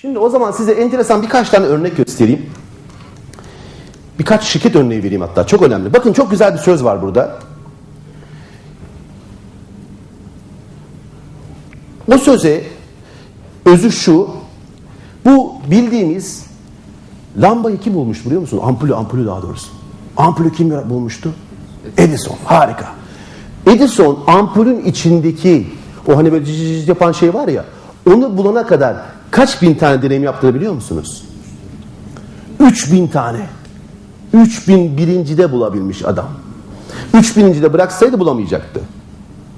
Şimdi o zaman size enteresan birkaç tane örnek göstereyim. Birkaç şirket örneği vereyim hatta. Çok önemli. Bakın çok güzel bir söz var burada. O söze özü şu. Bu bildiğimiz lambayı kim bulmuş biliyor musun? Ampulü, ampulü daha doğrusu. Ampulü kim bulmuştu? Edison. Harika. Edison ampulün içindeki o hani böyle cici yapan şey var ya onu bulana kadar kaç bin tane deneyim yaptığını biliyor musunuz? 3000 tane. 3000 birincide bulabilmiş adam. 3000. de bıraksaydı bulamayacaktı.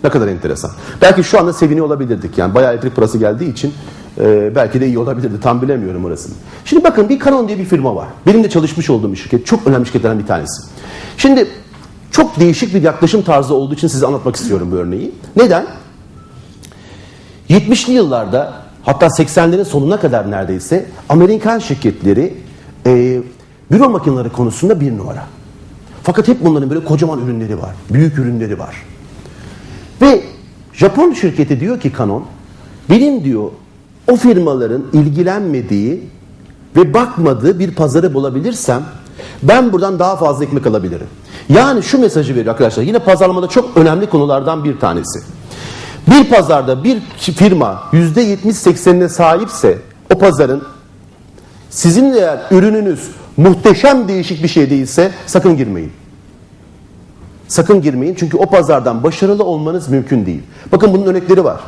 Ne kadar enteresan. Belki şu anda seviniyor olabilirdik. Yani bayağı elektrik parası geldiği için e, belki de iyi olabilirdi. Tam bilemiyorum orasını. Şimdi bakın bir Canon diye bir firma var. Benim de çalışmış olduğum bir şirket. Çok önemli şirketlerden bir tanesi. Şimdi çok değişik bir yaklaşım tarzı olduğu için size anlatmak istiyorum bu örneği. Neden? 70'li yıllarda hatta 80'lerin sonuna kadar neredeyse Amerikan şirketleri e, büro makineleri konusunda bir numara. Fakat hep bunların böyle kocaman ürünleri var. Büyük ürünleri var. Ve Japon şirketi diyor ki Canon, benim diyor o firmaların ilgilenmediği ve bakmadığı bir pazarı bulabilirsem ben buradan daha fazla ekmek alabilirim. Yani şu mesajı veriyor arkadaşlar. Yine pazarlamada çok önemli konulardan bir tanesi. Bir pazarda bir firma %70-80'ine sahipse o pazarın sizin eğer ürününüz muhteşem değişik bir şey değilse sakın girmeyin. Sakın girmeyin çünkü o pazardan başarılı olmanız mümkün değil. Bakın bunun örnekleri var.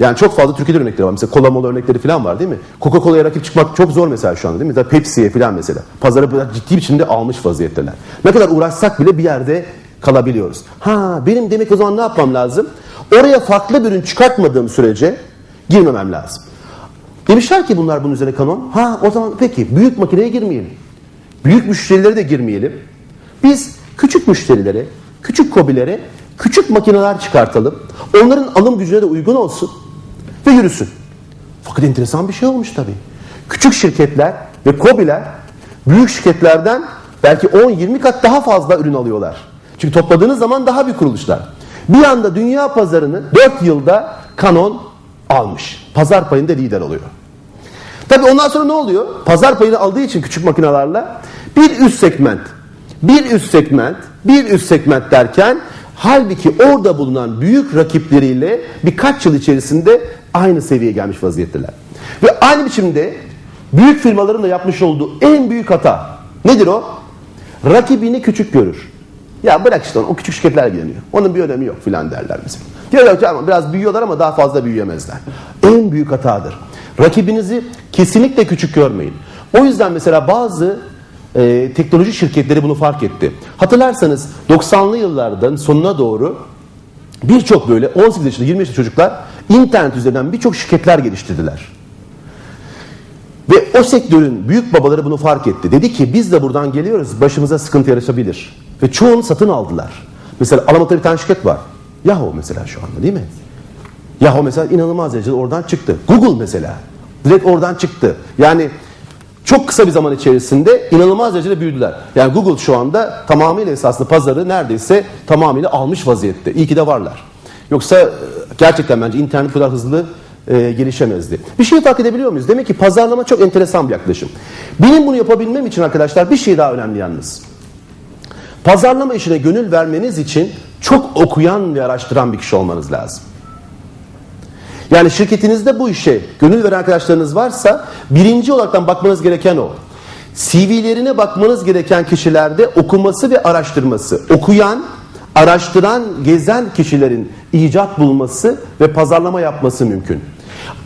Yani çok fazla Türkiye'de örnekleri var. Mesela kola mola örnekleri falan var değil mi? Coca-Cola'ya rakip çıkmak çok zor mesela şu anda değil mi? Mesela Pepsi'ye falan mesela. Pazarı ciddi biçimde almış vaziyetteler. Ne kadar uğraşsak bile bir yerde kalabiliyoruz. Ha benim demek o zaman ne yapmam lazım? Oraya farklı bir ürün çıkartmadığım sürece girmemem lazım. Demişler ki bunlar bunun üzerine kanon. Ha o zaman peki büyük makineye girmeyelim. Büyük müşterilere de girmeyelim. Biz küçük müşterilere, küçük kobilere küçük makineler çıkartalım. Onların alım gücüne de uygun olsun ve yürüsün. Fakat enteresan bir şey olmuş tabii. Küçük şirketler ve kobiler büyük şirketlerden belki 10-20 kat daha fazla ürün alıyorlar. Çünkü topladığınız zaman daha bir kuruluşlar. Bir anda dünya pazarını 4 yılda Canon almış. Pazar payında lider oluyor. Tabii ondan sonra ne oluyor? Pazar payını aldığı için küçük makinelerle bir üst segment, bir üst segment, bir üst segment derken halbuki orada bulunan büyük rakipleriyle birkaç yıl içerisinde aynı seviyeye gelmiş vaziyetteler. Ve aynı biçimde büyük firmaların da yapmış olduğu en büyük hata nedir o? Rakibini küçük görür. Ya bırak işte onu, o küçük şirketler ilgileniyor. Onun bir önemi yok filan derler mesela. Diyorlar ki biraz büyüyorlar ama daha fazla büyüyemezler. En büyük hatadır. Rakibinizi kesinlikle küçük görmeyin. O yüzden mesela bazı e, teknoloji şirketleri bunu fark etti. Hatırlarsanız 90'lı yıllardan sonuna doğru birçok böyle 18 yaşında 20 yaşında çocuklar internet üzerinden birçok şirketler geliştirdiler. Ve o sektörün büyük babaları bunu fark etti. Dedi ki biz de buradan geliyoruz başımıza sıkıntı yarışabilir. Ve çoğunu satın aldılar. Mesela Alamat'ta bir tane şirket var. Yahoo mesela şu anda değil mi? Yahoo mesela inanılmaz derecede oradan çıktı. Google mesela direkt oradan çıktı. Yani çok kısa bir zaman içerisinde inanılmaz derecede büyüdüler. Yani Google şu anda tamamıyla esaslı pazarı neredeyse tamamıyla almış vaziyette. İyi ki de varlar. Yoksa gerçekten bence internet kadar hızlı e, gelişemezdi. Bir şey fark edebiliyor muyuz? Demek ki pazarlama çok enteresan bir yaklaşım. Benim bunu yapabilmem için arkadaşlar bir şey daha önemli yalnız. Pazarlama işine gönül vermeniz için çok okuyan ve araştıran bir kişi olmanız lazım. Yani şirketinizde bu işe gönül veren arkadaşlarınız varsa birinci olaraktan bakmanız gereken o. CV'lerine bakmanız gereken kişilerde okuması ve araştırması. Okuyan, araştıran, gezen kişilerin icat bulması ve pazarlama yapması mümkün.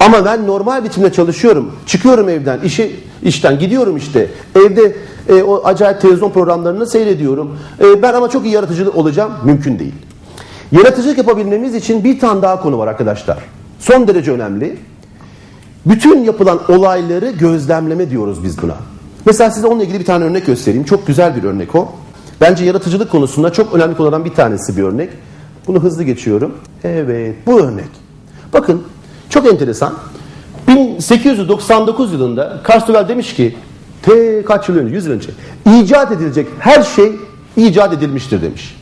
Ama ben normal biçimde çalışıyorum. Çıkıyorum evden, işe, işten gidiyorum işte. Evde e, o acayip televizyon programlarını seyrediyorum. E, ben ama çok iyi yaratıcı olacağım. Mümkün değil. Yaratıcılık yapabilmemiz için bir tane daha konu var arkadaşlar. Son derece önemli. Bütün yapılan olayları gözlemleme diyoruz biz buna. Mesela size onunla ilgili bir tane örnek göstereyim. Çok güzel bir örnek o. Bence yaratıcılık konusunda çok önemli konulardan bir tanesi bir örnek. Bunu hızlı geçiyorum. Evet bu örnek. Bakın çok enteresan. 1899 yılında Karstovel demiş ki te kaç yıl önce 100 yıl önce icat edilecek her şey icat edilmiştir demiş.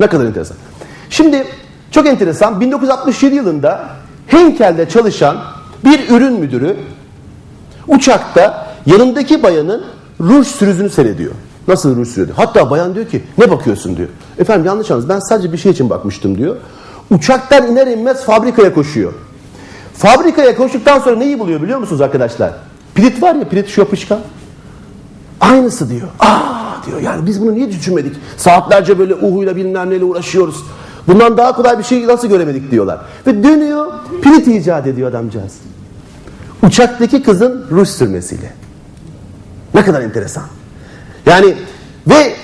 Ne kadar enteresan. Şimdi çok enteresan 1967 yılında Henkel'de çalışan Bir ürün müdürü uçakta yanındaki bayanın ruj sürüzünü seyrediyor. Nasıl ruj sürüyordu? Hatta bayan diyor ki ne bakıyorsun diyor. Efendim yanlış anladınız ben sadece bir şey için bakmıştım diyor. Uçaktan iner inmez fabrikaya koşuyor. Fabrikaya koştuktan sonra neyi buluyor biliyor musunuz arkadaşlar? Pirit var ya pirit şu. Aynısı diyor. Aa diyor yani biz bunu niye düşünmedik? Saatlerce böyle uhuyla bilmem neyle uğraşıyoruz. Bundan daha kolay bir şey nasıl göremedik diyorlar. Ve dönüyor pirit icat ediyor adamcağız. Uçaktaki kızın ruj sürmesiyle. Ne kadar enteresan. Yani ve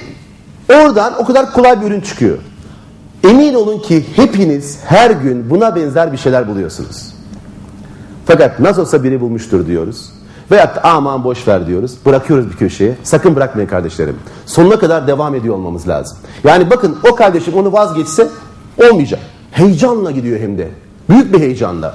oradan o kadar kolay bir ürün çıkıyor. Emin olun ki hepiniz her gün buna benzer bir şeyler buluyorsunuz. Fakat nasıl olsa biri bulmuştur diyoruz. Veyahut da aman boş ver diyoruz. Bırakıyoruz bir köşeye. Sakın bırakmayın kardeşlerim. Sonuna kadar devam ediyor olmamız lazım. Yani bakın o kardeşim onu vazgeçse olmayacak. Heyecanla gidiyor hem de. Büyük bir heyecanla.